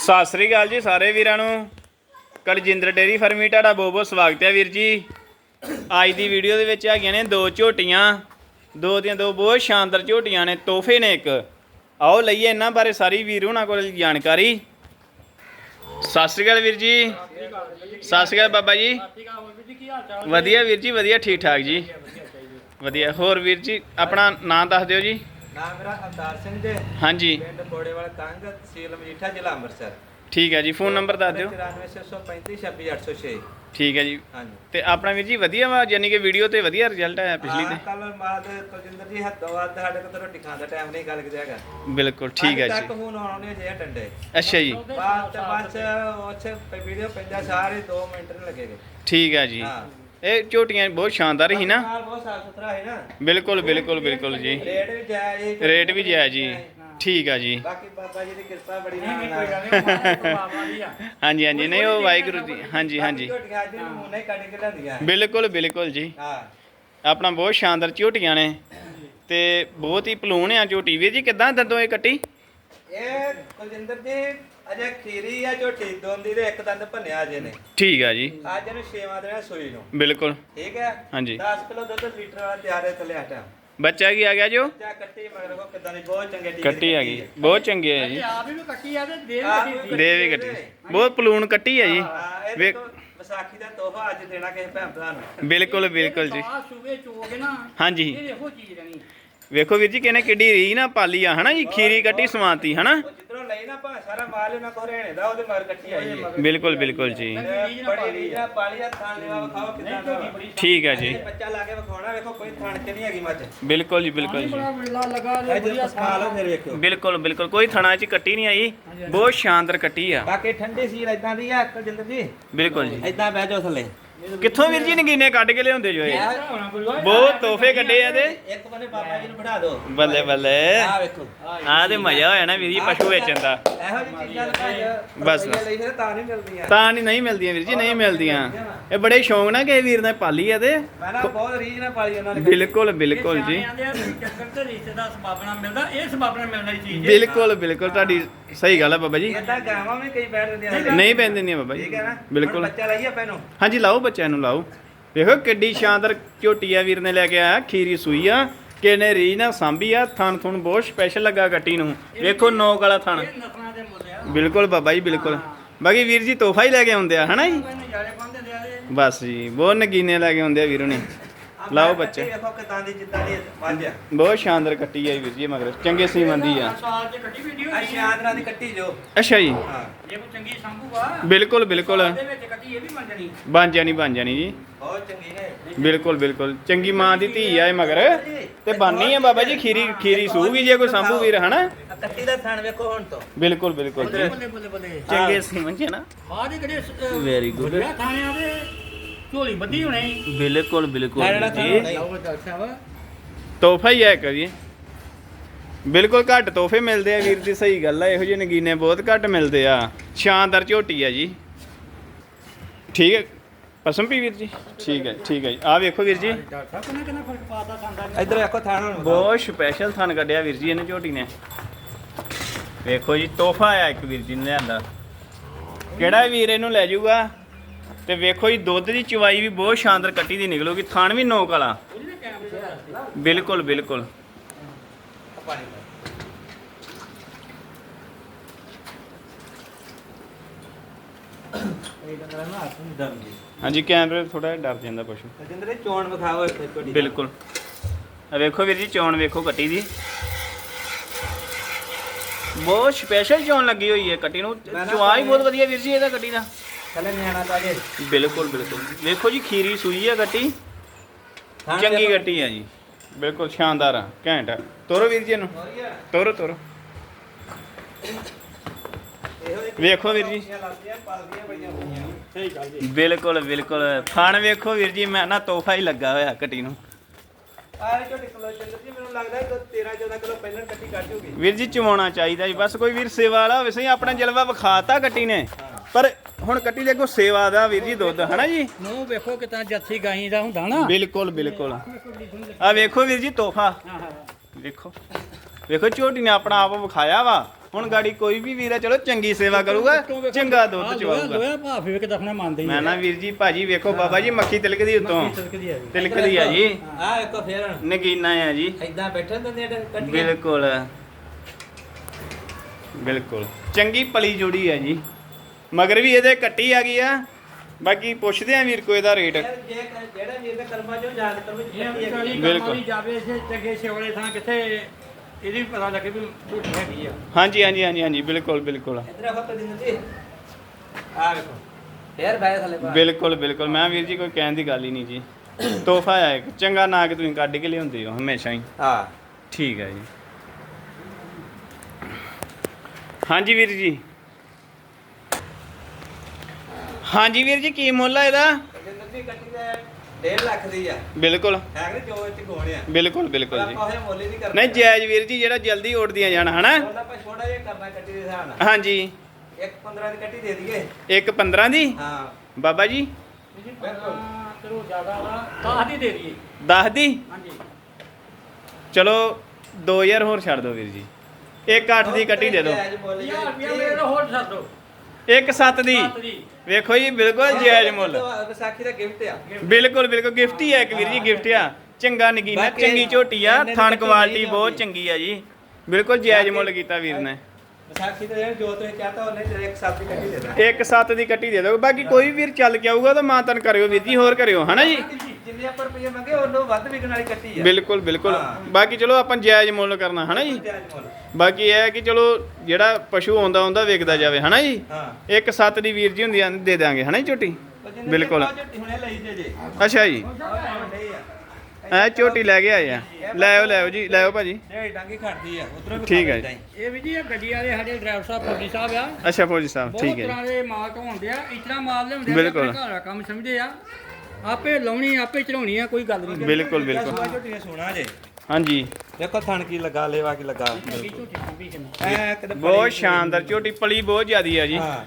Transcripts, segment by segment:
ਸਤਿ ਸ੍ਰੀ ਅਕਾਲ ਜੀ ਸਾਰੇ ਵੀਰਾਂ ਨੂੰ। ਕਲਜਿੰਦਰ ਡੇਰੀ ਫਰਮੀ ਤੁਹਾਡਾ ਬਹੁਤ ਬਹੁਤ ਸਵਾਗਤ ਹੈ ਵੀਰ ਜੀ। ਅੱਜ ਦੀ ਵੀਡੀਓ ਦੇ ਵਿੱਚ ਹੈਗੀਆਂ ਨੇ ਦੋ ਝੋਟੀਆਂ। ਦੋ ਦੀਆਂ ਦੋ ਬਹੁਤ ਸ਼ਾਨਦਾਰ ਝੋਟੀਆਂ ਨੇ, ਤੋਹਫੇ ਨੇ ਇੱਕ। ਆਓ ਲਈਏ ਇਹਨਾਂ ਬਾਰੇ ਸਾਰੀ ਵੀਰ ਉਹਨਾਂ ਕੋਲ ਜਾਣਕਾਰੀ। ਸਤਿ ਸ੍ਰੀ ਅਕਾਲ ਵੀਰ ਜੀ। ਸਤਿ ਸ੍ਰੀ ਅਕਾਲ ਬਾਬਾ ਜੀ। ਵਧੀਆ ਵੀਰ ਜੀ, ਵਧੀਆ ਠੀਕ ਠਾਕ ਜੀ। ਵਧੀਆ। ਹੋਰ ਵੀਰ ਜੀ, ਆਪਣਾ ਨਾਮ ਦੱਸ ਦਿਓ ਜੀ। ਨਾਮ ਮੇਰਾ ਅਵਤਾਰ ਸਿੰਘ ਜੀ। ਹਾਂਜੀ। ਪਿੰਡ ਬੋੜੇਵਾਲ ਕੰਗ ਤਹਿਸੀਲ ਮਜੀਠਾ ਜ਼ਿਲ੍ਹਾ ਅੰਮ੍ਰਿਤਸਰ। ਠੀਕ ਹੈ ਜੀ ਫੋਨ ਨੰਬਰ ਦੱਸ ਦਿਓ। 94635 26806 ਠੀਕ ਹੈ ਜੀ। ਹਾਂਜੀ। ਤੇ ਆਪਣਾ ਵੀਰ ਜੀ ਵਧੀਆ ਵਾ ਯਾਨੀ ਕਿ ਵੀਡੀਓ ਤੇ ਵਧੀਆ ਰਿਜ਼ਲਟ ਆਇਆ ਪਿਛਲੀ ਤੇ? ਕੱਲ ਮਾਦ ਕੁਲਜਿੰਦਰ ਜੀ ਹੱਦੋਂ ਵੱਧ ਸਾਡੇ ਕੋਲ ਰੋਟੀ ਖਾਣ ਦਾ ਟਾਈਮ ਨਹੀਂ ਗੱਲ ਕਿਤੇ ਹੈਗਾ। ਬਿਲਕੁਲ ਠੀਕ ਹੈ ਤੱਕ ਜੀ। ਹੁਣ ਆਉਣੇ ਜੇ ਟੰਡੇ ਅੱਛਾ ਜੀ। ਬਾਅਦ ਤੇ ਬਾਅਦ ਉੱਥੇ ਵੀਡੀਓ ਪੈਂਦਾ ਸਾਰੇ 2 ਮਿੰਟ ਲੱਗੇਗੇ। ਠੀਕ ਹੈ ਜੀ। ਹਾਂ। ਇਹ ਝੋਟੀਆਂ ਬਹੁਤ ਸ਼ਾਨਦਾਰ ਹੀ ਨਾ। ਨਾਲ ਬਹੁਤ ਸਾਫ਼ ਸੁਥਰਾ ਹੈ ਨਾ। ਬਿਲਕੁਲ ਬਿਲਕੁਲ ਬਿਲਕੁਲ ਜੀ। ਰੇਟ ਵੀ ਜਾਇਜ਼ ਰੇਟ ਵੀ ਜਾਇਜ਼ ਜੀ। ਠੀਕ ਆ ਜੀ। ਬਾਕੀ ਬਾਬਾ ਜੀ ਦੀ ਕਿਰਪਾ ਬੜੀ ਨਾਲ ਹਾਂਜੀ ਹਾਂਜੀ ਨਹੀਂ ਉਹ ਵਾਹਿਗੁਰੂ ਜੀ ਹਾਂਜੀ ਹਾਂਜੀ। ਝੋਟੀਆਂ ਅੱਜ ਨਮੂਨੇ ਹੀ ਕੱਢ ਕੇ ਲੈਂਦੀਆਂ ਬਿਲਕੁਲ ਬਿਲਕੁਲ ਜੀ। ਹਾਂ। ਆਪਣਾ ਬਹੁਤ ਸ਼ਾਨਦਾਰ ਝੋਟੀਆਂ ਨੇ। ਤੇ ਬਹੁਤ ਹੀ ਪਲੂਣ ਆ ਝੋਟੀ। ਵੀਰ ਜੀ ਕਿਦਾਂ ਦੰਦੋਂ ਇਹ ਕੱਟੀ? ਇਹ ਕੁਲਜਿੰਦਰ ਜੀ ਅਜੇ ਖੀਰੀ ਆ ਝੋਟੀ ਦੋਂਦੀ ਦੇ ਇੱਕ ਦੰਦ ਭੰਨਿਆ ਅਜੇ ਨੇ। ਠੀਕ ਆ ਜੀ। ਅੱਜ ਇਹਨੂੰ ਛੇਵਾਂ ਦਿਨ ਸੂਈ ਨੂੰ। ਬਿਲਕੁਲ। ਠੀਕ ਹੈ ਹਾਂਜੀ। 10 ਕਿਲੋ ਦੁੱਧ ਲੀਟਰ ਵਾਲਾ ਤਿਆਰ ਹੈ ਥੱਲੇ ਆਟਾ। ਬੱਚਾ ਕੀ ਆ ਗਿਆ ਜੋ? ਚਾ ਕੱਟੀ ਮਗਰ ਕੋ ਕਿਦਾਂ ਦੀ ਬਹੁਤ ਚੰਗੇ ਟੀਕੇ ਕੱਟੀ ਆ ਗਈ। ਬਹੁਤ ਚੰਗੀ ਹੈ ਜੀ। ਆਪ ਵੀ ਕੱਟੀ ਆ ਤੇ ਦੇ ਵੀ ਕੱਟੀ ਦੇ ਵੀ ਕੱਟੀ। ਬਹੁਤ ਪਲੂਣ ਕੱਟੀ ਹੈ ਜੀ ਵੇਖ- ਵਿਸਾਖੀ ਦਾ ਤੋਹਫਾ ਅੱਜ ਦੇਣਾ ਕਿਸੇ ਭੈਣ ਭਰਾ ਨੂੰ। ਬਿਲਕੁਲ ਬਿਲਕੁਲ ਜੀ। ਆ ਸੂਬੇ ਚੋਗੇ ਨਾ ਹਾਂਜੀ। ਇਹ ਇਹੋ ਚੀਜ਼ ਰਹਿਣੀ। ਵੇਖੋ ਵੀਰ ਜੀ ਕਿਨੇ ਕਿੱਡੀ ਰੀ ਨਾ ਪਾਲੀ ਆ ਹਨਾ ਜੀ? ਖੀਰੀ ਕੱਟੀ ਸਮਾਤੀ ਹਨਾ? ਉਹ ਜਿੱਧਰੋਂ ਲਈ ਨਾ ਭਾ ਸਾਰਾ ਮਾਲ ਇਹਨਾਂ ਕੋ ਰਹਿਣੇ ਦਾ ਉਹਦੇ ਮਗਰ ਕੱਟੀ ਆਈ ਹੈ ਬਿਲਕੁਲ ਬਿਲਕੁਲ ਜੀ। ਤੇ ਬੜੀ ਰੀਝ ਨਾਲ ਪਾਲੀ ਆ ਥਾਂ ਲੈਵਾ ਵਿਖਾਓ ਕਿਦਾਂ ਦਾ। ਵਾ। ਠੀਕ ਹੈ ਜੀ। ਇਹ ਬੱਚਾ ਲਾ ਕੇ ਵਿਖਾਉਣਾ ਵੇਖੋ ਕੋਈ ਥਾਣ ਚ ਨਹੀਂ ਹੈਗੀ ਮੱਝ। ਬਿਲਕੁਲ ਜੀ ਬਿਲਕੁਲ ਜੀ। ਬਿਲਕੁਲ ਬਿਲਕੁਲ। ਕੋਈ ਥਣਾ ਚ ਕੱਟੀ ਨਹੀਂ ਆਈ। ਬਹੁਤ ਸ਼ਾਨਦਾਰ ਕੱਟੀ ਆ। ਬਾਕੀ ਠੰਡੀ ਸੀਲ ਇਦਾਂ ਦੀ ਆ ਕੁਲਜਿੰਦਰ ਜੀ। ਬਿਲਕੁਲ ਜੀ। ਇਦਾਂ ਬਹਿ ਜਾਓ ਥੱਲੇ। ਕਿੱਥੋਂ ਵੀਰ ਜੀ ਨਗੀਨੇ ਕੱਢ ਕੇ ਲਿਆਉਂਦੇ ਜੋ ਇਹ। ਬਹੁਤ ਤੋਹਫੇ ਕੱਢੇ ਆ ਤੇ ਇੱਕ ਬੰਨੇ ਬਾਬਾ ਜੀ ਨੂੰ ਬਿਠਾ ਦਿਓ ਬੱਲੇ ਬੱਲੇ। ਆ ਵੇਖੋ। ਆਹ ਤੇ ਮਜ਼ਾ ਹੋਇਆ ਨਾ ਵੀਰ ਜੀ ਪਸ਼ੂ ਵੇਚਣ ਦਾ। ਇਹੋ ਜਿਹੀ ਚੀਜ਼ਾਂ ਲਗਾ ਬਸ, ਬਸ। ਲਈ ਫਿਰ ਤਾਂ ਨਹੀਂ ਮਿਲਦੀਆਂ। ਤਾਂ ਨਹੀਂ ਨਹੀਂ ਮਿਲਦੀਆਂ ਵੀਰ ਜੀ ਨਹੀਂ ਮਿਲਦੀਆਂ। ਇਹ ਬੜੇ ਸ਼ੌਂਕ ਨਾਲ ਕਿਸੇ ਵੀਰ ਨੇ ਪਾਲੀ ਆ ਤੇ। ਮੈਂ ਨਾ ਬਹੁਤ ਰੀਝ ਨਾਲ ਪਾਲੀ ਉਹਨਾਂ ਨੇ। ਬਿਲਕੁਲ ਬਿਲਕੁਲ ਜੀ। ਆ ਚੱਕਰ ਤੇ ਮਿਲਦਾ ਇਹ ਮਿਲਣ ਚੀਜ਼ ਬਿਲਕੁਲ ਬਿਲਕੁਲ ਤੁਹਾਡੀ ਸਹੀ ਗੱਲ ਆ ਬਾਬਾ ਜੀ। ਇਦਾਂ ਗਾਵਾਂ ਵੀ ਕਈ ਬੈਠ ਨੇ। ਨਹੀਂ ਪੈਂਦੇ ਨਹੀਂ ਬਾਬਾ ਜੀ। ਠੀਕ ਹੈ ਨਾ? ਬਿਲਕੁਲ। ਬੱਚਾ ਲਾਈਏ ਪੈਨੂੰ ਹਾਂਜੀ ਲਾਓ ਬੱਚਿਆਂ ਨੂੰ ਲਾਓ। ਵੇਖੋ ਕਿੱਡੀ ਸ਼ਾਨਦਾਰ ਝੋਟੀ ਆ ਵੀਰ ਨੇ ਲੈ ਕੇ ਆਇਆ ਖੀਰੀ ਸੂਈ ਆ ਕਿਨੇ ਰੀਜ ਨਾਲ ਸਾਂਭੀ ਆ ਥਣ ਥੁਣ ਬਹੁਤ ਸਪੈਸ਼ਲ ਲੱਗਾ ਗੱਟੀ ਨੂੰ। ਵੇਖੋ ਨੋਕ ਵਾਲਾ ਥਣ। ਬਿਲਕੁਲ ਬਾਬਾ ਜੀ ਬਿਲਕੁਲ। ਬਾਕੀ ਵੀਰ ਜੀ ਤੋਹਫਾ ਹੀ ਲੈ ਕੇ ਆਉਂਦੇ ਆ ਹਨਾ ਜੀ? ਬਸ ਜੀ ਬਹੁਤ ਨਗੀਨੇ ਲੈ ਕੇ ਆਉਂਦੇ ਆ ਵੀਰੋ ਨੇ ਲਾਓ ਬੱਚੇ। ਕੱਟੀ ਵੇਖੋ ਕਿਦਾਂ ਦੀ ਜਿੱਦਾਂ ਦੀ ਵੱਜ ਆ। ਬਹੁਤ ਸ਼ਾਨਦਾਰ ਕੱਟੀ ਆ ਜੀ ਵੀਰ ਜੀ ਮਗਰ। ਚੰਗੇ ਸੀਮਨ ਦੀ ਆ। ਸਾਲ ਚ ਕੱਟੀ ਵੀਡੀਓ ਆ। ਸ਼ਾਂਦਰਾ ਦੀ ਕੱਟੀ ਜੋ। ਅੱਛਾ ਜੀ। ਹਾਂ। ਜੇ ਕੋਈ ਚੰਗੀ ਸੰਭੂਗਾ ਬਿਲਕੁਲ ਬਿਲਕੁਲ। ਉਹਦੇ ਵਿੱਚ ਕੱਟੀ ਇਹ ਵੀ ਮੰਨ ਜਣੀ। ਬਣ ਜਾਣੀ ਬਣ ਜਾਣੀ ਜੀ। ਬਹੁਤ ਚੰਗੀ ਹੈ। ਬਿਲਕੁਲ ਬਿਲਕੁਲ। ਚੰਗੀ ਮਾਂ ਦੀ ਧੀ ਆ ਇਹ ਮਗਰ। ਤੇ ਬਾਨੀ ਆ ਬਾਬਾ ਜੀ ਖੀਰੀ ਖੀਰੀ ਸੂਗੀ ਜੇ ਕੋਈ ਸੰਭੂ ਵੀਰ ਹਨਾ? ਕੱਟੀ ਦਾ ਥਣ ਵੇਖੋ ਹੁਣ ਤੋਂ। ਬਿਲਕੁਲ ਬਿਲਕੁਲ ਜੀ। ਚੰਗੇ ਸੀਮਨ ਜੀ ਨਾ। ਆਹ ਦੇ ਕਿਹੜੇ good. ਵਧੀਆ ਥਾਣਿਆਂ ਦੇ ਝੋਲੀ ਬੱਧੀ ਹੋਣੀ। ਬਿਲਕੁਲ ਬਿਲਕੁਲ ਜੀ। ਲਓ ਵਾ ਤੋਹਫਾ ਹੀ ਹੈ ਜੀ। ਬਿਲਕੁਲ ਘੱਟ ਤੋਹਫੇ ਮਿਲਦੇ ਆ ਵੀਰ ਦੀ ਸਹੀ ਗੱਲ ਆ ਇਹੋ ਜਿਹੇ ਨਗੀਨੇ ਬਹੁਤ ਘੱਟ ਮਿਲਦੇ ਆ। ਸ਼ਾਨਦਾਰ ਝੋਟੀ ਆ ਜੀ। ਠੀਕ ਹੈ ਪਸਮ ਪੀ ਵੀਰ ਜੀ? ਠੀਕ ਹੈ ਠੀਕ ਹੈ ਜੀ। ਆ ਵੇਖੋ ਵੀਰ ਜੀ। ਡਾਕਟਰ ਸਾਹਿਬ ਕਿੰਨਾ ਕਿੰਨਾ ਫ਼ਰਕ ਪਾਤਾ ਸੰਦਾ ਇੱਧਰ ਵੇਖੋ ਥਣ ਹੁਣ। ਬਹੁਤ ਸਪੈਸ਼ਲ ਥਣ ਕੱਢਿਆ ਵੀਰ ਜੀ ਇਹਨੇ ਝੋਟੀ ਨੇ। ਵੇਖੋ ਜੀ ਤੋਹਫਾ ਆਇਆ ਇੱਕ ਵੀਰ ਜੀ ਨੇ ਲਿਆਂਦਾ। ਕਿਹੜਾ ਵੀਰ ਇਹਨੂੰ ਲੈ ਜਾਊਗਾ? ਤੇ ਵੇਖੋ ਜੀ ਦੁੱਧ ਦੀ ਚਵਾਈ ਵੀ ਬਹੁਤ ਸ਼ਾਨਦਾਰ ਕੱਟੀ ਦੀ ਨਿਕਲੂਗੀ। ਥਣ ਵੀ ਨੋਕ ਵਾਲਾ। ਬਿਲਕੁਲ ਬਿਲਕੁਲ। ਹਾਂਜੀ ਕੈਮਰੇ ਥੋੜਾ ਡਰ ਜਾਂਦਾ ਪਸ਼ੂ। ਜਿੰਦਰੇ ਚੋਣ ਵਿਖਾਓ ਇੱਥੇ ਤੁਹਾਡੀ ਬਿਲਕੁਲ। ਆ ਵੇਖੋ ਵੀਰ ਜੀ ਚੋਣ ਵੇਖੋ ਕੱਟੀ ਦੀ। ਬਹੁਤ ਸਪੈਸ਼ਲ ਚੋਣ ਲੱਗੀ ਹੋਈ ਹੈ ਕੱਟੀ ਨੂੰ। ਮੈਂ ਨਾ ਚੁਆ ਹੀ ਬਹੁਤ ਵਧੀਆ ਵੀਰ ਜੀ ਇਹਦਾ ਕੱਟੀ ਦਾ। ਥੱਲੇ ਨਿਆਣਾ ਤਾਂ ਜੇ ਬਿਲਕੁਲ ਬਿਲਕੁਲ। ਵੇਖੋ ਜੀ ਖੀਰੀ ਸੂਈ ਹੈ ਕੱਟੀ ਥਣ ਚੰਗੀ। ਕੱਟੀ ਹੈ ਜੀ। ਬਿਲਕੁਲ ਸ਼ਾਨਦਾਰ ਆ ਘੈਂਟ ਆ। ਤੋਰੋ ਵੀਰ ਜੀ ਇਹਨੂੰ। ਤੋਰੋ ਤੋਰੋ। ਇਹੋ ਜਿਹੀ ਵੇਖੋ ਵੀਰ ਜੀ। ਚੀਜ਼ਾਂ ਲੱਗਦੀਆਂ ਪਲਦੀਆਂ ਪਈਆਂ ਹੋਈਆਂ। ਸਹੀ ਗੱਲ ਜੀ। ਬਿਲਕੁਲ ਬਿਲਕੁਲ। ਥਣ ਵੇਖੋ ਵੀਰ ਜੀ ਮੈਂ ਨਾ ਤੋਹਫਾ ਹੀ ਲੱਗਾ ਹੋਇਆ ਕੱਟੀ ਨੂੰ। ਆਹ ਝੋਟੀ ਕਿਲੋ ਚੱਲ ਜੀ ਮੈਨੂੰ ਲੱਗਦਾ ਕਿ 13 14 ਕਿਲੋ ਪਹਿਲਾਂ ਕੱਟੀ ਕੱਢ ਹੋਗੀ ਵੀਰ ਜੀ ਚਵਾਉਣਾ ਚਾਹੀਦਾ ਜੀ। ਬਸ ਕੋਈ ਵੀਰ ਸੇਵਾ ਵਾਲਾ ਹੋਵੇ ਸਹੀ ਆਪਣਾ ਜਲਵਾ ਵਿਖਾਤਾ ਕੱਟੀ ਨੇ। ਪਰ ਹੁਣ ਕੱਟੀ ਦੇ ਕੋ ਸੇਵਾ ਦਾ ਵੀਰ ਜੀ ਦੁੱਧ ਹਨਾ ਜੀ? ਨੂੰ ਵੇਖੋ ਕਿਤਾ ਜੱਥੀ ਗਾਈ ਦਾ ਹੁੰਦਾ ਨਾ। ਬਿਲਕੁਲ ਬਿਲਕੁਲ। ਆ ਵੇਖੋ ਵੀਰ ਜੀ ਤੋਹਫਾ। ਹਾਂ ਹਾਂ ਵੇਖੋ। ਵੇਖੋ ਝੋਟੀ ਨੇ ਆਪਣਾ ਆਪ ਵਿਖਾਇਆ ਵਾ। ਹੁਣ ਗਾੜੀ ਕੋਈ ਵੀ ਵੀਰ ਆ ਚਲੋ ਚੰਗੀ ਸੇਵਾ ਕਰੂਗਾ ਚੰਗਾ ਦੁੱਧ ਚਵਾਊਗਾ। ਲੋਇਆ ਭਾਫ ਵੇਖ ਦਫਨਾ ਮੰਨਦੇ ਮੈਂ ਨਾ ਵੀਰ ਜੀ ਭਾਜੀ ਵੇਖੋ ਬਾਬਾ ਜੀ ਮੱਖੀ ਤਿਲਕਦੀ ਉਤੋਂ। ਤਿਲਕਦੀ ਆ ਜੀ। ਤਿਲਕਦੀ ਆ ਜੀ। ਆ ਇੱਕ ਫੇਰ। ਨਗੀਨਾ ਆ ਜੀ। ਇਦਾਂ ਬੈਠੇ ਹੁੰਦੇ ਨੇ ਕੱਟੀਆਂ। ਬਿਲਕੁਲ। ਬਿਲਕੁਲ। ਚੰਗੀ ਪਲੀ ਜੋੜੀ ਆ ਜੀ। ਮਗਰ ਵੀ ਇਹਦੇ ਕੱਟੀ ਆ ਗਈ ਆ। ਬਾਕੀ ਪੁੱਛਦੇ ਆ ਵੀਰ ਕੋ ਇਹਦਾ ਰੇਟ। ਜਿਹੜਾ ਵੀਰ ਦੇ ਕਰਮਾਂ ਯਾਦ ਕਰੋ ਬਿਲਕੁਲ। ਬਿਲਕੁਲ ਜਾਵੇ ਇਸੇ ਚੰਗੇ ਸੇਵਲੇ ਥਾਂ ਕਿੱਥੇ ਇਹਦੀ ਵੀ ਪਤਾ ਲੱਗੇ ਵੀ ਝੂਠੀ ਹੈਗੀ ਆ। ਹਾਂਜੀ ਹਾਂਜੀ ਹਾਂਜੀ ਹਾਂਜੀ ਬਿਲਕੁਲ ਬਿਲਕੁਲ। ਇਧਰ ਆਖੋ ਕਲਜਿੰਦਰ ਜੀ ਆ ਵੇਖੋ। ਫੇਰ ਬੈ ਥੱਲੇ ਪਾ ਬਿਲਕੁਲ ਬਿਲਕੁਲ। ਮੈਂ ਵੀਰ ਜੀ ਕੋਈ ਕਹਿਣ ਦੀ ਗੱਲ ਹੀ ਨਹੀਂ ਜੀ। ਤੋਹਫਾ ਆ ਇੱਕ। ਚੰਗਾ ਨਾ ਕਿ ਤੁਸੀਂ ਕੱਢ ਕੇ ਲਿਆਉਂਦੇ ਹੋ ਹਮੇਸ਼ਾ ਹੀ। ਹਾਂ। ਠੀਕ ਹੈ ਜੀ। ਹਾਂਜੀ ਵੀਰ ਜੀ। ਹਾਂਜੀ ਵੀਰ ਜੀ ਕੀ ਮੁੱਲ ਆ ਇਹਦਾ? ਕਲਜਿੰਦਰ ਜੀ ਕੱਟੀ ਦਾ 1.5 ਲੱਖ ਦੀ ਆ। ਬਿਲਕੁਲ। ਹੈ ਕਿ ਜੋ ਇੱਥੇ ਗੋਣੇ ਆ? ਬਿਲਕੁਲ ਬਿਲਕੁਲ ਜੀ। ਆਪਾਂ ਇਹ ਮੁੱਲ ਹੀ ਨਹੀਂ ਕਰਨਾ ਨਹੀਂ ਜਾਇਜ਼ ਵੀਰ ਜੀ ਜਿਹੜਾ ਜਲਦੀ ਉੱਡਦੀਆਂ ਜਾਣ ਹਨਾ? ਮੁੱਲ ਆਪਾਂ ਛੋਟਾ ਜਿਹਾ ਕਰਨਾ ਕੱਟੀ ਦੇ ਹਿਸਾਬ ਨਾਲ। ਹਾਂਜੀ। ਇੱਕ 15 ਦੀ ਕੱਟੀ ਦੇ ਦਈਏ। ਇੱਕ 15 ਦੀ? ਹਾਂ। ਬਾਬਾ ਜੀ? ਜੀ ਆਪਾਂ ਚਲੋ ਜ਼ਿਆਦਾ ਵਾ ਤਾਂ ਦੀ ਦੇ ਦਈਏ। 10 ਦੀ? ਹਾਂਜੀ। ਚਲੋ 2000 ਹੋਰ ਛੱਡ ਦਿਓ ਵੀਰ ਜੀ। ਇੱਕ 8 ਦੀ ਕੱਟੀ ਦੇ ਦਿਓ। ਜਾਇਜ਼ ਮੁੱਲ ਯਾਰ ਰੁਪਿਆ ਮੇਰੇ ਤੋਂ ਹੋਰ ਛੱਡ ਦੋ ਇੱਕ 7 ਦੀ। ਸੱਤ ਦੀ। ਵੇਖੋ ਜੀ ਬਿਲਕੁਲ ਜਾਇਜ਼ ਮੁੱਲ। ਵਿਸਾਖੀ ਦਾ ਗਿਫਟ ਆ। ਬਿਲਕੁਲ ਬਿਲਕੁਲ ਗਿਫਟ ਹੀ ਹੈ ਇੱਕ ਵੀਰ ਜੀ ਗਿਫਟ ਆ। ਚੰਗਾ ਨਗੀਨਾ ਚੰਗੀ ਝੋਟੀ ਆ ਥਣ ਕੁਆਲਿਟੀ ਬਹੁਤ। ਚੰਗੀ ਆ ਜੀ। ਬਿਲਕੁਲ ਜਾਇਜ਼ ਮੁੱਲ ਕੀਤਾ ਵੀਰ ਨੇ। ਵਿਸਾਖੀ ਦੇ ਦਿਨ ਜੋ ਤੁਸੀਂ ਕਹਤਾ ਉਹਨੇ ਤੇ ਇੱਕ ਸਾਥ ਦੀ ਕੱਟੀ ਦੇ ਦੇਣਾ। ਇੱਕ 7 ਦੀ ਕੱਟੀ ਦੇ ਦਿਓ। ਬਾਕੀ ਕੋਈ ਵੀਰ ਚੱਲ ਕੇ ਆਊਗਾ ਤਾਂ ਮਾਂ ਤਨ ਕਰਿਓ ਵੀਰ ਜੀ ਹੋਰ ਕਰਿਓ ਹਨਾ ਜੀ? ਜਿੰਨੇ ਆਪਾਂ ਰੁਪਏ ਮੰਗੇ ਉਹਨੂੰ ਵੱਧ ਵਿਕਣ ਵਾਲੀ ਕੱਟੀ ਆ। ਬਿਲਕੁਲ ਬਿਲਕੁਲ। ਬਾਕੀ ਚਲੋ ਆਪਾਂ ਜਾਇਜ਼ ਮੁੱਲ ਕਰਨਾ ਹਨਾ ਜੀ? ਬਾਕੀ ਇਹ ਹੈ ਕਿ ਚਲੋ ਜਿਹੜਾ ਪਸ਼ੂ ਆਉਂਦਾ ਹੁੰਦਾ ਵਿਕਦਾ ਜਾਵੇ ਹਨਾ ਜੀ? ਇੱਕ 7 ਦੀ ਵੀਰ ਜੀ ਹੁੰਦੀ ਆ ਦੇ ਦਾਂਗੇ ਹਨਾ ਜੀ ਝੋਟੀ? ਬਿਲਕੁਲ। ਅੱਛਾ ਜੀ। ਐ ਝੋਟੀ ਲੈ ਕੇ ਆਏ ਆ। ਲੈ ਆਓ ਲੈ ਆਓ ਜੀ ਲੈ ਆਓ ਭਾਜੀ। ਇਹ ਡਾਂਗੀ ਖੜਦੀ ਆ ਉਧਰੋਂ ਵੀ ਠੀਕ ਹੈ। ਇਹ ਵੀ ਜੀ ਇਹ ਗੱਡੀ ਵਾਲੇ ਸਾਡੇ ਡਰਾਈਵਰ ਸਾਹਿਬ ਫੌਜੀ ਸਾਹਿਬ ਆ। ਅੱਛਾ ਫੌਜੀ ਸਾਹਿਬ ਬਹੁਤ ਠੀਕ ਹੈ ਤਰ੍ਹਾਂ ਜੀ ਦੇ ਮਾਲ ਆ ਇਤਨਾ ਮਾਲ ਲਿਆਉਂਦੇ ਆ ਬਿਲਕੁਲ। ਆਪਣੇ ਘਰ ਦਾ ਕੰਮ ਸਮਝਦੇ ਆ। ਆਪੇ ਲਾਉਣੀ ਆਪੇ ਚੜਾਉਣੀ ਆ ਕੋਈ ਗੱਲ ਨਹੀਂ। ਬਿਲਕੁਲ ਬਿਲਕੁਲ। ਝੋਟੀ ਨੇ ਸੋਣਾ ਜੇ। ਹਾਂਜੀ। ਦੇਖੋ ਥਣ ਕੀ ਲੱਗਾ ਲੇਵਾ ਕੀ ਲੱਗਾ। ਚੰਗੀ ਝੂਠੀ ਸੰਭੀ ਕਿੰਨਾ। ਐ ਕਿਤੇ ਬਹੁਤ ਸ਼ਾਨਦਾਰ ਝੋਟੀ ਪਲੀ ਬਹੁਤ ਜ਼ਿਆਦੀ ਆ ਜੀ। ਹਾਂ।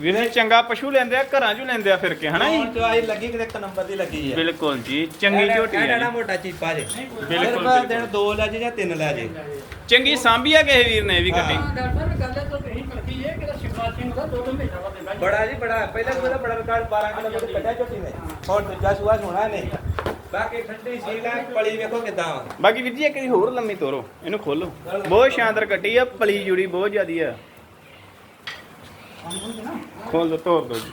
ਵੀਰ ਜੀ ਚੰਗਾ ਪਸ਼ੂ ਲੈਂਦੇ ਆ ਘਰਾਂ ਚੋਂ ਲੈਂਦੇ ਆ ਫਿਰ ਕੇ ਹਨਾ ਜੀ? ਚਵਾਈ ਲੱਗੀ ਕਿਤੇ ਇੱਕ ਨੰਬਰ ਦੀ ਲੱਗੀ ਆ। ਬਿਲਕੁਲ ਜੀ ਚੰਗੀ ਝੋਟੀ ਆ ਨਾ ਜੀ ਮੋਟਾ ਚੀਪਾ ਜੇ। ਬਿਲਕੁਲ, ਬਿਲਕੁਲ। ਦਿਨ ਦੋ ਲੈ ਜੇ ਜਾਂ ਤਿੰਨ ਲੈ ਜੇ। ਚੰਗੀ ਸਾਂਭੀ ਆ ਕਿਸੇ ਵੀਰ ਨੇ ਇਹ ਵੀ ਹਾਂ। ਕੱਟੀ ਹਾਂ ਡਾਕਟਰ ਸਾਹਿਬ ਗੱਲ ਤਾਂ ਤੁਸੀਂ ਕਰਦੀ ਹੈ ਕਿ ਸ਼ਿਵਰਾਜ ਸਿੰਘ ਦਾ ਦੋ ਦੋ ਮਹੀਨਾ ਵਾ ਦਿੰਦਾ ਜੀ। ਬੜਾ ਜੀ ਬੜਾ। ਪਹਿਲਾਂ ਉਹਦਾ ਬੜਾ ਰਿਕਾਰਡ 12 ਕਿਲੋ ਦੁੱਧ ਕੱਢਿਆ ਝੋਟੀ ਨੇ। ਹੁਣ ਦੂਜਾ ਸੂਆ ਸੋਣਾ ਨੇ ਬਾਕੀ ਠੰਡੀ ਸੀਲ ਹੈ ਪਲੀ ਵੇਖੋ ਕਿਦਾਂ ਬਾਕੀ ਵੀਰ ਜੀ ਇੱਕ ਵਾਰੀ ਹੋਰ ਲੰਮੀ ਤੋਰੋ ਇਹਨੂੰ ਖੋਲੋ। ਬਹੁਤ ਸ਼ਾਨਦਾਰ ਕੱਟੀ ਆ ਪਲੀ ਜੁੜੀ ਬਹੁਤ ਜ਼ਿਆਦੀ ਆ। ਖੋਲ ਦੋ ਤੋਰ ਦੋ ਜੀ।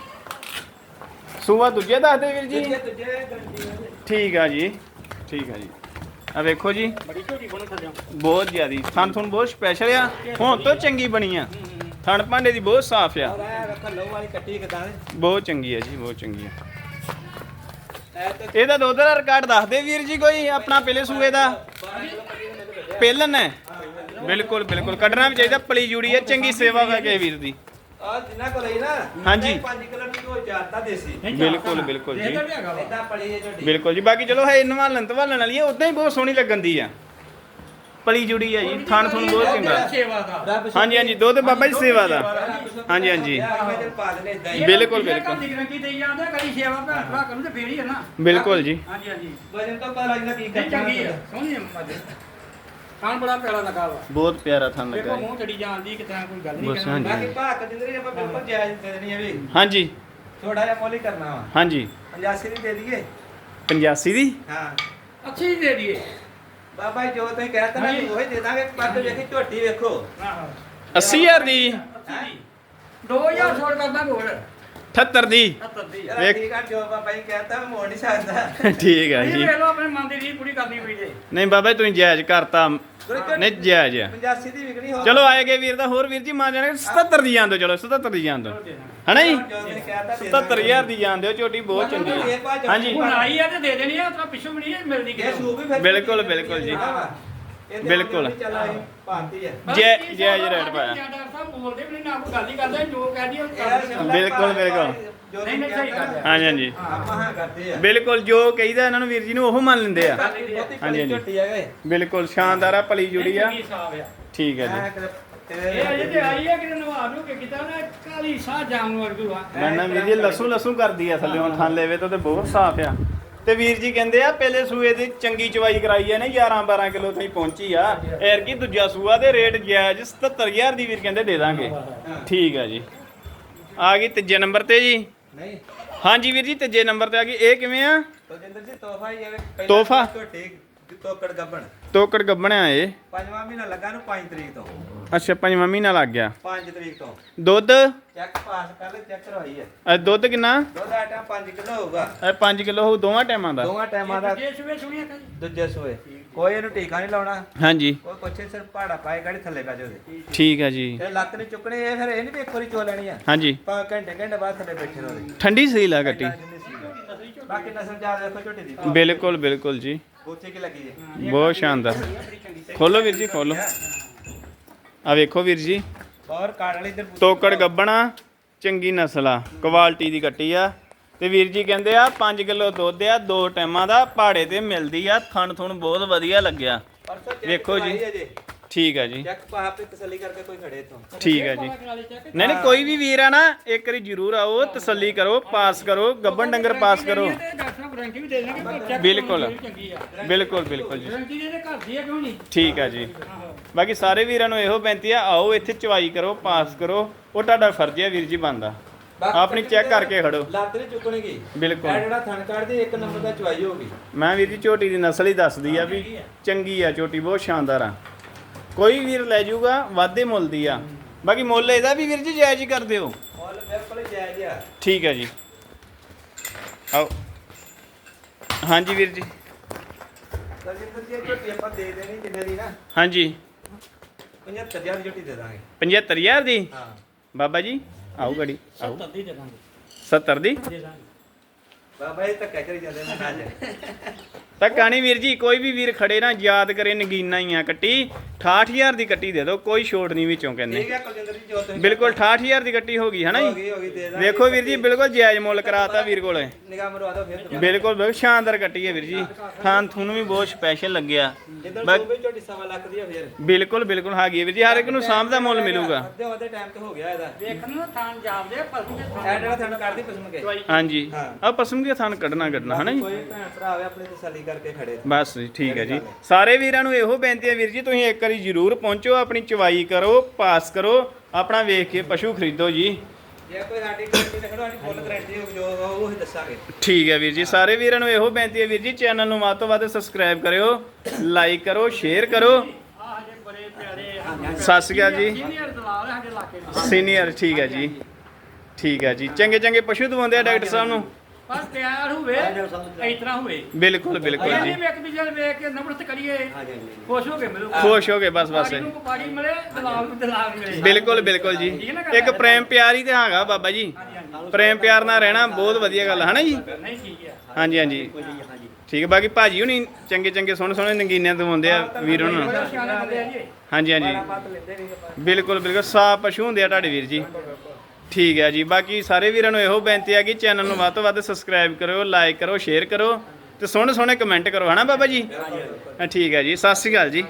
ਸੂਆ ਦੂਜੇ ਦੱਸਦੇ ਵੀਰ ਜੀ। ਠੀਕ ਆ ਜੀ ਠੀਕ ਆ ਜੀ। ਆ ਵੇਖੋ ਜੀ। ਬੜੀ ਬਣ ਬਹੁਤ ਜ਼ਿਆਦੀ। ਥਣ ਥਣ ਬਹੁਤ ਸਪੈਸ਼ਲ ਆ। ਹੁਣ ਤੋਂ ਚੰਗੀ ਬਣੀ ਆ। ਥਣ ਭਾਂਡੇ ਦੀ ਬਹੁਤ ਸਾਫ਼ ਆ। ਬਹੁਤ ਚੰਗੀ ਆ ਜੀ ਬਹੁਤ ਚੰਗੀ ਆ। ਇਹਦਾ ਦੁੱਧ ਦਾ ਰਿਕਾਰਡ ਦੱਸ ਦੇ ਵੀਰ ਜੀ ਕੋਈ ਆਪਣਾ ਪਹਿਲੇ ਸੂਏ ਦਾ। 12 ਕਿਲੋ ਕੱਟੀ ਨੇ ਤੇ ਭੇਜਿਆ ਪਹਿਲਨ ਹੈ। ਬਿਲਕੁਲ ਬਿਲਕੁਲ। ਕੱਢਣਾ ਵੀ ਚਾਹੀਦਾ ਪਲੀ ਜੁੜੀ ਆ ਚੰਗੀ ਸੇਵਾ ਵਾ ਕੇ ਵੀਰ ਦੀ। ਆ ਜਿੰਨਾ ਕੋਲ ਲਈ ਨਾ ਹਾਂਜੀ। 5 ਕਿਲੋ ਦੀ ਕੋਈ ਜ਼ਿਆਦਾ ਦੇਸੀ। ਬਿਲਕੁਲ, ਬਿਲਕੁਲ ਜੀ। ਇਦਾਂ ਪਲੀ ਹੈ ਝੋਟੀ ਬਿਲਕੁਲ ਜੀ ਬਾਕੀ ਚਲੋ ਹੈ ਨਵਾਲਣ ਤਵਾਲਣ ਵਾਲੀ ਆ ਉਦਾਂ ਹੀ ਬਹੁਤ ਸੋਹਣੀ ਲੱਗਣ ਦੀ ਆ। ਪਲੀ ਜੁੜੀ ਆ ਜੀ ਥਣ ਥਣ ਬਹੁਤ ਚੰਗਾ। ਸੇਵਾ ਦਾ। ਰੱਬ ਹਾਂਜੀ ਹਾਂਜੀ ਦੁੱਧ ਬਾਬਾ ਜੀ ਸੇਵਾ ਦਾ। ਹਾਂਜੀ, ਹਾਂਜੀ। ਤੇ ਪਾ ਦੇਣੇ ਇਦਾਂ ਹੀ। ਬਿਲਕੁਲ, ਬਿਲਕੁਲ। ਦੀ ਗਰੰਟੀ ਦੇਈ ਜਾਂਦੇ ਕਦੀ ਸੇਵਾ ਭੈਣ ਭਰਾ ਕਰੂ ਤੇ ਫੇਰ ਹੀ ਹੈ ਨਾ। ਬਿਲਕੁਲ ਜੀ। ਹਾਂਜੀ ਹਾਂਜੀ। ਵਜਨ ਤੋਂ ਪਤਾ ਲੱਗਦਾ ਕੀ ਨਹੀਂ ਕਰਨਾ ਚੰਗੀ ਆ ਸੋਹਣੀ ਆ ਮੱਝ ਖਾਣ ਬੜਾ ਪਿਆਰਾ ਲੱਗਾ ਵਾ। ਬਹੁਤ ਪਿਆਰਾ ਥਣ ਦੇਖੋ ਲੱਗਾ ਜੀ। ਮੂੰਹ ਚੜੀ ਜਾਂਦੀ ਕਿਤੇ ਕੋਈ ਗੱਲ ਨਹੀਂ ਬਸ, ਕਰਨਾ। ਹਾਂਜੀ। ਬਾਕੀ ਭਾਅ ਕਜਿੰਦਰੀ ਆਪਾਂ ਬਿਲਕੁਲ ਜਾਇਜ਼ ਦੇ ਦੇਣੀ ਹੈ ਵੀ। ਹਾਂਜੀ। ਥੋੜਾ ਜਿਹਾ ਮੁੱਲ ਕਰਨਾ ਵਾ। ਹਾਂਜੀ। 85 ਦੀ ਦੇ ਦਈਏ? 85 ਦੀ? ਹਾਂ। ਅੱਛੀ ਦੇ ਦਈਏ। ਬਾਬਾ ਜੀ ਜੋ ਤੁਸੀਂ ਕਹਿ ਤਾ ਨਾ ਹਾਂਜੀ। ਉਹ ਹੀ ਦੇ ਦਾਂਗੇ ਪੱਟ ਵੇਖੀ ਝੋਟੀ ਵੇਖੋ। 80000 ਦੀ? 2000 ਛੋੜ ਕਰਦਾ ਗੋਲ 78 ਦੀ। 70 ਦੀ। ਯਾਰ ਵੇਖ। ਠੀਕ ਆ ਜੋ ਬਾਬਾ ਜੀ ਕਹਿਤਾ ਮੈਂ ਮੋੜ ਨਹੀਂ ਸਕਦਾ। ਠੀਕ ਆ ਇਹ ਜੀ ਵੇਖ ਲਓ ਆਪਣੇ ਮਨ ਦੀ ਰੀਝ ਪੂਰੀ ਕਰਨੀ ਪਈ ਜੇ। ਨਹੀਂ ਬਾਬਾ ਜੀ ਤੁਸੀਂ ਜਾਇਜ਼ ਕਰਤਾ। ਨਹੀਂ ਜਾਇਜ਼ ਆ। 85 ਦੀ ਵਿਕਣੀ ਹੋ ਚਲੋ ਆਏਗੇ ਵੀਰ ਦਾ ਹੋਰ ਵੀਰ ਜੀ ਮਾਂ ਜਾਣੇ 77 ਦੀ ਜਾਣ ਦਿਓ ਚਲੋ 77 ਦੀ ਜਾਣ ਦਿਓ। ਹਨਾ ਜੀ? ਜੋ ਤੁਸੀਂ ਕਹਿਤਾ ਦੇ 77000 ਦੀ ਜਾਣ ਦਿਓ ਝੋਟੀ ਬਹੁਤ ਚੰਗੀ ਆ। ਹਾਂਜੀ। ਹੁਣ ਆਈ ਆ ਤੇ ਦੇ ਦੇਣੀ ਆ ਤਾਂ ਪਿੱਛੋਂ ਵੀ ਨਹੀਂ ਮਿਲਦੀ ਇਹ ਕਿਤੇ ਸੂ ਵੀ ਫਿਰ ਬਿਲਕੁਲ, ਬਿਲਕੁਲ ਜੀ। ਬਿਲਕੁਲ। ਚੱਲ ਆਈ ਭਾਂਤੀ ਹੈ ਜੈ- ਜੈ ਜੀ ਰੇਟ ਪਾਇਆ। ਡਾਕਟਰ ਸਾਹਿਬ ਬੋਲਦੇ ਵੀ ਨਹੀਂ ਨਾ ਕੋਈ ਗੱਲ ਹੀ ਕਰਦੇ ਜੋ ਕਹਦੀ ਉਹ ਯਾਰ ਕਰਦੇ ਆ। ਬਿਲਕੁਲ, ਬਿਲਕੁਲ। ਜੋ ਨਹੀਂ, ਨਹੀਂ, ਸਹੀ ਗੱਲ ਹੈ। ਹਾਂਜੀ ਹਾਂਜੀ ਆਪਾਂ ਹਾਂ ਕਰਦੇ ਆ ਬਿਲਕੁਲ ਜੋ ਕਹੀਦਾ ਇਹਨਾਂ ਨੂੰ ਵੀਰ ਜੀ ਨੂੰ ਉਹ ਮੰਨ ਲੈਂਦੇ ਆ ਬਹੁਤੀ ਹਾਂਜੀ, ਹਾਂਜੀ। ਝੋਟੀ ਹੈਗੇ ਬਿਲਕੁਲ ਸ਼ਾਨਦਾਰ ਆ ਭਲੀ ਜੁੜੀ ਆ ਠੀਕ ਹੈ ਜੀ ਇਹ ਅਜੇ ਤੇ ਆਈ ਹੈ ਕਿ ਨਵਾ ਨੂੰ ਕਿ ਕੀਤਾ ਨਾ ਕਾਲੀ ਸਾਹ ਜਾਮ ਨੂੰ ਵਰਗੂ ਆ ਮੈਂ ਨਾ ਵੀਰ ਜੀ ਲਸੂ ਲਸੂ ਕਰਦੀ ਆ ਥੱਲੇ ਹੁਣ ਥਾਂ ਲੈਵੇ ਤਾਂ ਤੇ ਬਹੁਤ ਸਾਫ਼ ਆ ਤੇ ਵੀਰ ਜੀ ਕਹਿੰਦੇ ਆ ਪਹਿਲੇ ਸੂਏ ਦੀ ਚੰਗੀ ਚਵਾਈ ਕਰਾਈ ਆ ਨੇ 11 12 ਕਿਲੋ ਤਾਈਂ ਪਹੁੰਚੀ ਆ। ਐਰ ਕੀ ਦੂਜਾ ਸੂਆ ਦੇ ਰੇਟ ਜਾਇਜ਼ 77000 ਦੀ ਵੀਰ ਕਹਿੰਦੇ ਦੇ ਦਾਂਗੇ। ਠੀਕ ਆ ਜੀ। ਆ ਗਈ ਤੀਜੇ ਨੰਬਰ ਤੇ ਜੀ। ਨਹੀਂ। ਹਾਂਜੀ ਵੀਰ ਜੀ ਤੀਜੇ ਨੰਬਰ ਤੇ ਆ ਗਈ। ਇਹ ਕਿਵੇਂ ਆ? ਤੋਜਿੰਦਰ ਜੀ ਤੋਹਫਾ ਹੀ ਹੈ ਪਹਿਲਾ ਤੋਹਫਾ? ਝੋਟੀ ਤੋਕੜ ਗੱਬਣ? ਤੋਕੜ ਗੱਬਣਿਆ ਏ ਪੰਜਵਾਂ ਮਹੀਨਾ ਲੱਗਾ ਨੂੰ 5 ਤਰੀਕ ਤੋਂ। ਅੱਛਾ ਪੰਜਵਾਂ ਮਹੀਨਾ ਲੱਗ ਗਿਆ। 5 ਤਰੀਕ ਤੋਂ। ਦੁੱਧ? ਚੈੱਕ ਪਾਸ ਕਰ ਲੈ ਚੈੱਕ ਕਰਵਾਈ ਹੈ। ਇਹ ਦੁੱਧ ਕਿੰਨਾ? ਦੁੱਧ ਆਟਾ 5 ਕਿਲੋ ਹੋਊਗਾ। ਇਹ 5 ਕਿਲੋ ਹੋਊ ਦੋਵਾਂ ਟਾਈਮਾਂ ਦਾ। ਦੋਵਾਂ ਟਾਈਮਾਂ ਦਾ। ਜੇ ਸਵੇ ਸੁਣੀਆਂ ਕਰੀ ਦੂਜੇ ਸੂਏ। ਕੋਈ ਇਹਨੂੰ ਟੀਕਾ ਨਹੀਂ ਲਾਉਣਾ। ਹਾਂਜੀ। ਕੋਈ ਪੁੱਛੇ ਸਿਰ ਪਹਾੜਾ ਪਾਏ ਗਾੜੀ ਥੱਲੇ ਪੈ ਜਾਓਦੇ ਠੀਕ ਆ ਜੀ। ਤੇ ਲੱਤ ਨਹੀਂ ਚੁੱਕਣੀ ਇਹ ਫਿਰ ਇਹ ਨਹੀਂ ਵੀ ਇੱਕ ਵਾਰੀ ਚੋ ਲੈਣੀ ਆ। ਹਾਂਜੀ। ਪਾ ਘੰਟੇ ਘੰਟੇ ਬਾਅਦ ਥੱਲੇ ਬੈਠੇ ਰਹੋਗੇ ਠੰਡੀ ਸੀਲ ਆ ਗੱਟੀ। ਬਾਕੀ ਨਸਲ ਜਾ ਦੇਖੋ ਝੋਟੀ ਦੀ। ਬਿਲਕੁਲ ਬਿਲਕੁਲ ਜੀ। ਉੱਥੇ ਕੀ ਲੱਗੀ ਹੈ? ਬਹੁਤ ਸ਼ਾਨਦਾਰ। ਖੋਲੋ ਵੀਰ ਜੀ ਖੋਲੋ। ਆ ਵੇਖੋ ਵੀਰ ਜੀ। ਔਰ ਕਾੜ ਵਾਲੀ ਇਧਰ ਤੋਕੜ ਗੱਬਣਾ ਚੰਗੀ ਨਸਲ ਆ। ਕੁਆਲਿਟੀ ਦੀ ਕੱਟੀ ਆ। ਤੇ ਵੀਰ ਜੀ ਕਹਿੰਦੇ ਆ 5 ਕਿਲੋ ਦੁੱਧ ਆ ਦੋ ਟਾਈਮਾਂ ਦਾ ਪਹਾੜੇ ਤੇ ਮਿਲਦੀ ਆ। ਥਣ ਥੁਣ ਬਹੁਤ ਵਧੀਆ ਲੱਗਿਆ। ਵੇਖੋ ਜੀ। ਕਰਵਾਈ ਹੈ ਜੀ। ਠੀਕ ਚੈੱਕ ਪਾ ਆਪੇ ਤਸੱਲੀ ਕਰਕੇ ਕੋਈ ਖੜੇ ਤੋਂ ਠੀਕ ਆ ਜੀ। ਨਹੀਂ ਨਹੀਂ ਕੋਈ ਵੀ ਵੀਰ ਆ ਨਾ ਇੱਕ ਵਾਰੀ ਜ਼ਰੂਰ ਆਓ ਤਸੱਲੀ ਕਰੋ ਪਾਸ ਕਰੋ ਗੱਬਣ ਡੰਗਰ ਪਾਸ ਕਰੋ। ਬਿਲਕੁਲ। ਬਿਲਕੁਲ ਬਿਲਕੁਲ ਜੀ। ਗਾਰੰਟੀ ਇਹਦੇ ਘਰ ਦੀ ਆ ਕਿਉਂ ਨਹੀਂ ਠੀਕ ਆ ਜੀ। ਬਾਕੀ ਸਾਰੇ ਵੀਰਾਂ ਨੂੰ ਇਹੋ ਬੇਨਤੀ ਆ ਆਓ ਇੱਥੇ ਚਵਾਈ ਕਰੋ ਪਾਸ ਕਰੋ ਉਹ ਤੁਹਾਡਾ ਫਰਜ਼ ਹੈ ਵੀਰ ਜੀ ਬੰਦਾ ਆਪਣੀ ਚੈੱਕ ਕਰਕੇ ਖੜੋ। ਲੱਤ ਨਹੀਂ ਚੁੱਕਣੇਗੀ। ਇਹ ਬਿਲਕੁਲ ਜਿਹੜਾ ਥਣ ਕੱਢਦੀ ਇੱਕ ਨੰਬਰ ਦਾ ਚਵਾਈ ਹੋਗੀ ਮੈਂ ਵੀਰ ਜੀ ਝੋਟੀ ਦੀ ਨਸਲ ਹੀ ਦੱਸਦੀ ਆ ਵੀ ਚੰਗੀ ਆ ਝੋਟੀ ਬਹੁਤ ਸ਼ਾਨਦਾਰ ਆ। ਕੋਈ ਵੀਰ ਲੈ ਜਾਊਗਾ ਵਾਧੇ ਮੁੱਲ ਦੀ ਆ। ਬਾਕੀ ਮੁੱਲ ਇਹਦਾ ਵੀ ਵੀਰ ਜੀ ਜਾਇਜ਼ ਹੀ ਕਰ ਦਿਓ ਮੁੱਲ ਬਿਲਕੁਲ ਜਾਇਜ਼ ਆ। ਠੀਕ ਹੈ ਜੀ। ਆਓ। ਹਾਂਜੀ ਵੀਰ ਜੀ। ਸਰਜਿੰਦਰ ਜੀ ਇਹ ਝੋਟੀ ਆਪਾਂ ਦੇ ਦੇਣੀ ਕਿੰਨੇ ਦੀ ਨਾ? ਹਾਂਜੀ। 75000 ਦੀ ਝੋਟੀ ਦੇ ਦਾਂਗੇ। 75000 ਦੀ? ਹਾਂ। ਬਾਬਾ ਜੀ ਆਓ ਗੜੀ ਆਓ। 70 ਦੀ ਦੇ ਦਾਂਗੇ। 70 ਦੀ? ਦੇ ਦਾਂਗੇ। ਬਾਬਾ ਇਹ ਧੱਕਾ ਕਰੀ ਜਾਂਦੇ ਨੇ ਅੱਜ। ਤਾਂ ਕਹਾਣੀ ਵੀਰ ਜੀ ਕੋਈ ਵੀ ਵੀਰ ਖੜੇ ਨਾ ਯਾਦ ਕਰੇ ਨਗੀਨਾ ਹੀ ਆ ਕੱਟੀ। 68000 ਦੀ ਕੱਟੀ ਦੇ ਦਿਓ ਕੋਈ ਛੋਟ ਨਹੀਂ ਵਿੱਚੋਂ ਕਹਿੰਦੇ। ਠੀਕ ਹੈ ਕੁਲਜਿੰਦਰ ਜੀ ਜੋ ਤੁਸੀਂ ਬਿਲਕੁਲ 68000 ਦੀ ਕੱਟੀ ਹੋ ਗਈ ਹੈ ਨਾ ਹੋ ਜੀ ਗਈ ਹੋ ਗਈ ਦੇ ਦਾਂਗੇ ਵੇਖੋ ਵੀਰ ਜੀ ਬਿਲਕੁਲ ਜਾਇਜ਼ ਮੁੱਲ ਕਰਾਤਾ ਵੀਰ ਕੋਲੇ। ਨਿਗਾਹ ਮਰਵਾ ਦਿਓ ਫਿਰ ਦੁਬਾਰਾ। ਬਿਲਕੁਲ ਬਿਲਕੁਲ ਸ਼ਾਨਦਾਰ ਕੱਟੀ ਹੈ ਵੀਰ ਜੀ। ਥਾਂ ਤੁਹਾਨੂੰ ਵੀ ਬਹੁਤ ਸਪੈਸ਼ਲ ਲੱਗਿਆ। ਜਿੱਦਾਂ ਬਾ- ਸੂਬੇ ਝੋਟੀ ਸਵਾ ਲੱਖ ਦੀ ਆ ਫਿਰ। ਬਿਲਕੁਲ ਬਿਲਕੁਲ ਹੈਗੀ ਹੈ ਵੀਰ ਜੀ ਹਰ ਇੱਕ ਨੂੰ ਸਾਂਭ ਦਾ ਮੁੱਲ ਮਿਲੂਗਾ। ਅੱਧੇ ਅੱਧੇ ਟਾਈਮ ਤੇ ਹੋ ਗਿਆ ਇਹਦਾ। ਵੇਖਣ ਨੂੰ ਥਾਂ ਜਾਪਦੇ ਪਸ਼ੂ ਦੇ ਇਹ ਥਾਂ। ਜਿਹੜਾ ਥਣ ਕੱਢਦੀ ਪਸਮ ਕੇ। ਹਾਂਜੀ। ਹਾਂ। ਆ ਪਸਮ ਦੀ ਥਾਂ ਕੱਢਣਾ ਕੱਢਣਾ ਹੈ ਨਾ ਜੀ? ਕੋਈ ਭੈਣ ਭਰਾ ਆਵੇ ਆਪਣੀ ਤਸੱਲੀ ਕਰਕੇ ਖੜੇ ਬਸ ਜੀ ਠੀਕ ਹੈ ਜੀ। ਸਾਰੇ ਵੀਰਾਂ ਨੂੰ ਇਹੋ ਬੇਨਤੀ ਹੈ ਵੀਰ ਜੀ ਤੁਸੀਂ ਇੱਕ ਵਾਰੀ ਜ਼ਰੂਰ ਪਹੁੰਚੋ ਆਪਣੀ ਚਵਾਈ ਕਰੋ ਪਾਸ ਕਰੋ ਆਪਣਾ ਵੇਖ ਕੇ ਪਸ਼ੂ ਖਰੀਦੋ ਜੀ। ਜੇ ਕੋਈ ਸਾਡੀ ਗਰੰਟੀ ਰੱਖੋ ਸਾਡੀ ਫੁੱਲ ਗਰੰਟੀ ਜੋ ਉਹ ਹੀ ਦੱਸਾਂਗੇ। ਠੀਕ ਹੈ ਵੀਰ ਜੀ ਸਾਰੇ ਵੀਰਾਂ ਨੂੰ ਇਹੋ ਬੇਨਤੀ ਹੈ ਵੀਰ ਜੀ ਚੈਨਲ ਨੂੰ ਵੱਧ ਤੋਂ ਵੱਧ ਸਬਸਕ੍ਰਾਈਬ ਕਰਿਓ ਲਾਈਕ ਕਰੋ ਸ਼ੇਅਰ ਕਰੋ। ਸਤਿ ਸ਼੍ਰੀ ਅਕਾਲ ਜੀ। ਸੀਨੀਅਰ ਠੀਕ ਹੈ ਜੀ। ਠੀਕ ਹੈ ਜੀ। ਚੰਗੇ ਚੰਗੇ ਪਸ਼ੂ ਦਵਾਉਂਦੇ ਆ ਡਾਕਟਰ ਸਾਹਿਬ ਨੂੰ। ਬਸ ਤਿਆਰ ਹੋਵੇ ਇਸ ਤਰ੍ਹਾਂ ਹੋਵੇ। ਬਿਲਕੁਲ ਬਿਲਕੁਲ ਜੀ। ਨਹੀਂ ਇੱਕ ਦੂਜੇ ਨੂੰ ਵੇਖ ਕੇ ਨਫ਼ਰਤ ਕਰੀਏ। ਖੁਸ਼ ਹੋ ਕੇ ਮਿਲੋ। ਖੁਸ਼ ਹੋ ਕੇ ਬਸ ਬਸ। ਪਾੜੀ ਨੂੰ ਪਾੜੀ ਮਿਲੇ ਦਲਾਲ ਨੂੰ ਦਲਾਲ ਮਿਲੇ। ਬਿਲਕੁਲ ਬਿਲਕੁਲ ਜੀ। ਇੱਕ ਪ੍ਰੇਮ ਪਿਆਰ ਹੀ ਤੇ ਹੈਗਾ ਬਾਬਾ ਜੀ। ਪ੍ਰੇਮ ਪਿਆਰ ਨਾਲ ਰਹਿਣਾ ਬਹੁਤ ਵਧੀਆ ਗੱਲ ਹੈ ਨਾ ਜੀ? ਨਹੀਂ ਠੀਕ ਹੈ। ਹਾਂਜੀ ਹਾਂਜੀ। ਠੀਕ ਹੈ ਬਾਕੀ ਭਾਜੀ ਹੁਣੀ ਚੰਗੇ ਚੰਗੇ ਸੋਹਣੇ ਸੋਹਣੇ ਨਗੀਨੇ ਦਵਾਉਂਦੇ ਆ ਵੀਰ ਉਹਨਾਂ ਨੂੰ। ਹਾਂਜੀ ਹਾਂਜੀ। ਬਿਲਕੁਲ ਬਿਲਕੁਲ। ਸਾਫ਼ ਪਸ਼ੂ ਹੁੰਦੇ ਆ ਤੁਹਾਡੇ ਵੀਰ ਜੀ। ਠੀਕ ਹੈ ਜੀ ਬਾਕੀ ਸਾਰੇ ਵੀਰਾਂ ਨੂੰ ਇਹੋ ਬੇਨਤੀ ਹੈ ਕਿ ਚੈਨਲ ਨੂੰ ਵੱਧ ਤੋਂ ਵੱਧ ਸਬਸਕ੍ਰਾਈਬ ਕਰੋ ਲਾਈਕ ਕਰੋ ਸ਼ੇਅਰ ਕਰੋ ਤੇ ਸੋਹਣੇ ਸੋਹਣੇ ਕਮੈਂਟ ਕਰੋ ਹਨਾ ਬਾਬਾ ਜੀ? ਠੀਕ ਹੈ ਜੀ ਸਤਿ ਸ਼੍ਰੀ ਅਕਾਲ ਜੀ।